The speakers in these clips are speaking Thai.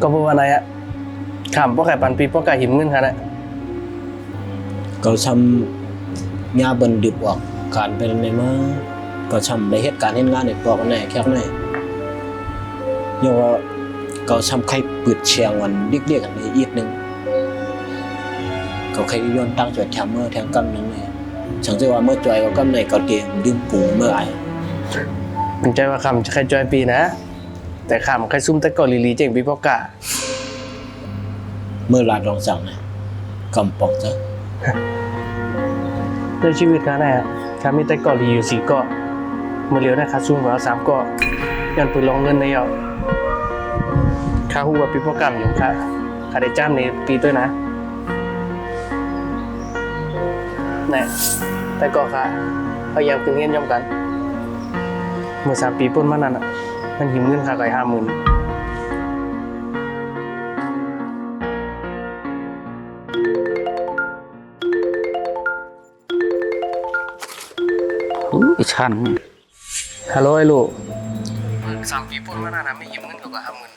ก็เพราะว่าไหนอะขำพวกไก่ปันปีพวกไก่หิมเงินค่ะนะก็ทำยาเบิ่นดึบออกการเป็นในมาก็ทำได้เหตุการณ์เฮ็ดงานในปอกอันไหนแคบไหนยว่าก็ทำใครปืดเชียงวันเรียกๆกันในอีกหนึงก็ใครย้อนตั้งจอยแถมเมื่อแทงกำนึงเลยฉันจะว่าเมื่อจอยก็กำในก็เตรียมดึงปูเมื่อไอมันใจว่าขำจะใครจอยปีนะ แต่ขำใครซุ่มแต่ก่อลีลีเจ๋งปีพวกกะเมื่อลาดรองสั่งนะกำปอกซะในชีวิตค่ะนะข้ามีแต่ก่อลีอยู่สี่เกาะเมื่อเลี้ยวได้ค่าซุ่มกว่าสามเกาะย้อนปืนลองเงินในเอาค่าหูว่าปีพวกกะอยู่ค่ะค่าได้จ้ามในปีด้วยนะแน่แต่ก็ค่ะพยายามคืนเงินย่อมกันเมื่อสามปีป้นมานั่นอะ มันหิมเงินค่าไก่ห้าหมื่นอู้ยชันฮัลโหลไอ้ลูกสามปีป้นมานั่นนะไม่หิมเงินเขาก็ห้าหมื่น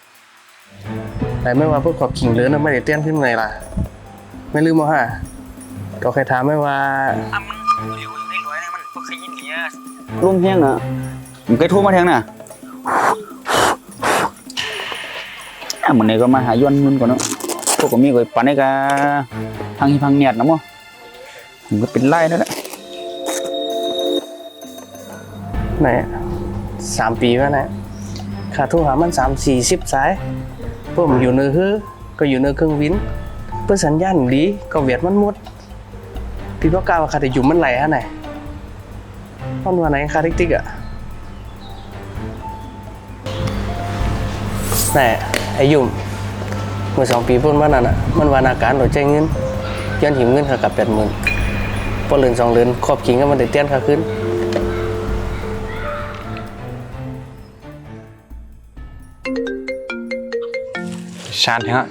แต่ไม่ว่าพวกขอบขิงเหลือนะไม่ได้เตี้ยนขึ้นไงล่ะ ไม่ลืมว่าฮะก็เคยถามไม่ว่าอะมันเร็วอยู่ได้ร้อยนะมันพวกขยินเนี้ยร่วมเพียงอะมันเคยโทรมาแทงน่ะ มันนี่ก็มาหาย้อนเงินก่อนเนาะพวกก็มีก็ปันให้กะพังฮีพังเนียดนะมั้งมันก็เป็นไล่นั่นแหละไหนอะสามปีแล้วนะขาดโทุหามันสามสี่สิบสายเพิ่มอยู่เนื้อฮือก็อยู่เนื้อเครื่องวินเพื่อสัญญาณดีก็เวียดมันหมดพี่พ่อกล้าว่าขาดอยู่มันไหลฮะไหนมันว่าไหนคาทิกติกอะแน่ ไอ้ยุ่มเมื่อสองปีพ้นมานั่นอะมันวานาการหลดใจเงินย้อนหิมเงินขากับแปดหมื่นพอเลือนสองเดือนครอบขิงก็มันได้เตี้ยนขาขึ้นชันฮะ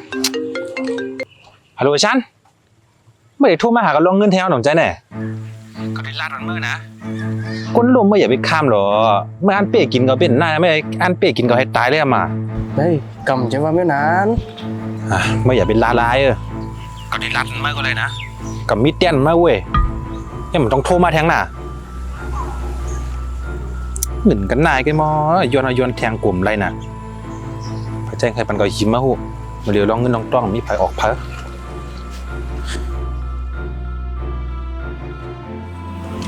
ฮัลโหลชันไม่ได้โทรมาหากันลองเงินแถวหนมใจแน่ก็ได้ลาดรันเมื่อนะก้นลมไม่อย่าไปข้ามหรอเมื่ออันเปียกินก็เป็นหน้าไม่อันเปียกินก็ให้ตายเลยอะมา เฮ้ยกำจะว่าไม่นานอะไม่อย่าเป็นลาลายเออก็ได้ลาดรันเมื่อก็เลยนะกับมิเตียนมาเว้ยเนี่ยมันต้องโทรมาแทงน่ะเหมือนกันนายกันมอยอนยอนแทงกลุ่มไรน่ะพระแจ้งใครปันก็หิมมาหูมาเดี๋ยวลองเงินลองต้องมีไผออกเพอ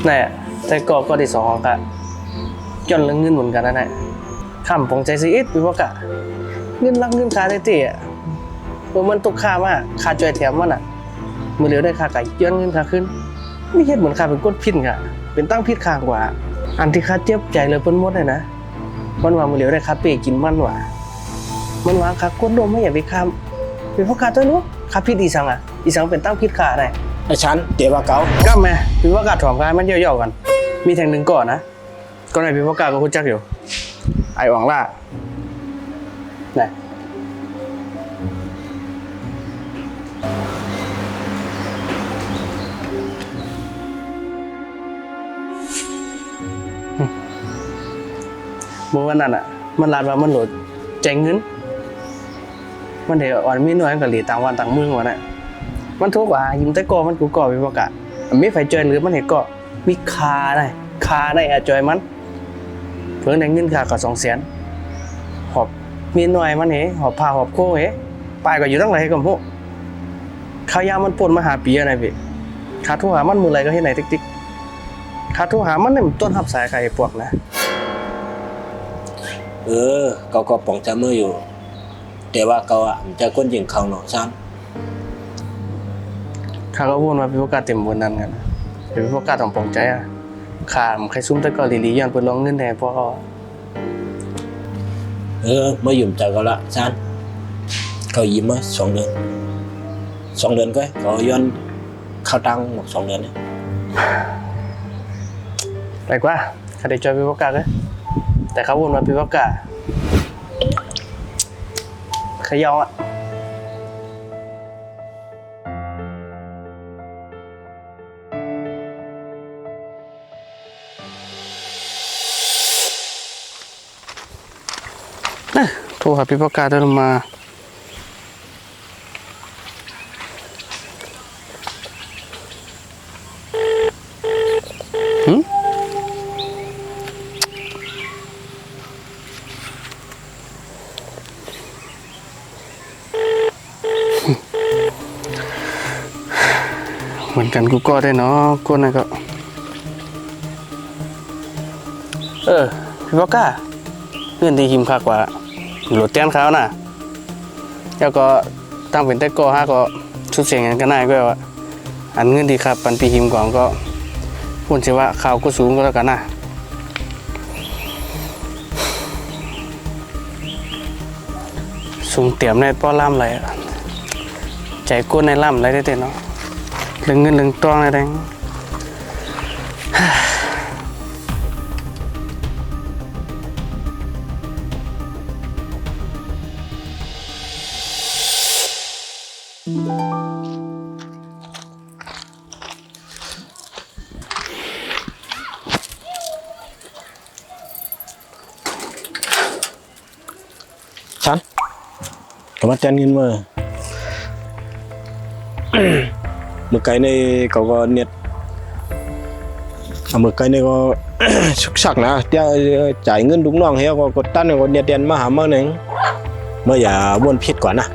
แน่แต่ก็ก็ได้สองกะย้อนเรื่องเงินเหมือนกันนะแน่ข้ามปงใจซีอิดพี่ว่ากะ เงินรักเงินคาได้ตีอะเมื่อมันตกค่ามากค่าจอยแถมมันอะมือเหลียวได้ค่าไก่ย้อนเงินค่าขึ้นไม่เห็นเหมือนค่าเป็นก้นพิษค่ะ เป็นตั้งพิษข้างกว่า อันที่ค่าเจ็บใจเลยเพิ่นหมดเลยนะมันว่ามือเหลียวได้ค่าเปกินมันว่ะมันว่าค่าก้นดมไม่อยากไปข้ามเป็นเพราะค่าตัวนู้ค่าพิษอีสังอะอีสังเป็นตั้งพิษค่าได้ไอ้ฉันเดี๋ยวว่าเกาก็แม่พี่ว่ากาถอมกายมันเย่อๆกัน มีแทงหนึ่งก่อนนะก็ไหนพี่ว่ากาก็คุ้นจักอยู่ ไอหวังล่า ไหนเมื่อวันนั้นอะ มันลาดว่ามันโหลดแจงเงิน มันเดี๋ยวอ่อนมีหน่วยกับหลีต่างวันต่างมืองวะน่ะ มันทุกข์ว่ายิ้มแต่ก่อมันกูก่อวิปกะมันไม่ไฟจอยหรือมันเห็นก็มีคาได้คาได้อะจอยมัน เพิ่งได้เงินคาก็สองแสน มีหน่อยมันเหหอบผ้าหอบโค้งเหปลายก็อยู่ตั้งไหนกับพวกข้าวยามันปนมาหาปีอะไรพี่ขาทุกหามันมืออะไรก็ให้ไหนติ๊กติ๊กขาทุกหามันเนี่ยมันต้นหับสายใครพวกนะ เออเขาก็ปองจะมืออยู่ แต่ว่าเขาอะมันจะก้นยิงเขาเนาะฉันข้าก็พูดมาพิพกาเต็มบนนั้นกันนะเป็นพิพกาต้องปลงใจอะข้ามันใครซุ่มแต่ก็ลีลีย้อนเปิดลองเงินแทนพวกเขา เออมื่อหยุ่มใจเขาละซันเขายิ้มมาสองเดือนสองเดือนก็เขาย้อนเข้าตังหมดสองเดือนเนี่ย ไปกว่าเขาได้จอยพิพกาเลยแต่เขาวนมาพิพกาขยองอะ โทรหาพี่ประกาศเดินมาหืเหมือนกันกูก็ได้เนาะกูนะก็ เออ พี่บอก้าเพื่อนที่หิมคากว่า หลดเตียนเขาน่ะแล้วก็ตั้งเป็นแต่ก่อฮะก็ชุดเสียงกันก็น่ายก็ว่าอันเงินดีครับปันปีหิมก่อนก็พูดสิว่าข่าวก็สูงก็แล้วกันนะสูงเตรียมในป้อล่ำไรอะใจก้นในล่ำไรได้เต็เนาะเรื่องเงินเรื่องตองอะไรแดง ฉันก็มาแจ้งเงินมาเมื่อไกลในเขาก็เน็ตเอาเมื่อไกลในก็ชุกชักนะเดี๋ยวจ่ายเงินลูกน้องเฮียก็กดตั้นก็เน็ตเดียนมาหามาหนึ่งเมื่ออย่าวนผิดก่อนนะ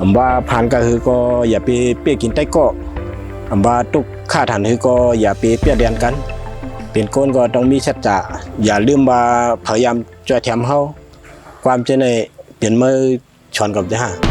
อำว่าผ่านก็คือก็อย่าไปเปี้ยกินใต้เก็อำว่าตุกค่าฐานคือก็อย่าไปเปี้ยเดียนกัน เป็นก้นก็ต้องมีชัดจะอย่าลืมว่าพยายามจะแถมเฮาความเจในเปลี่ยนมือชอนกับจะหา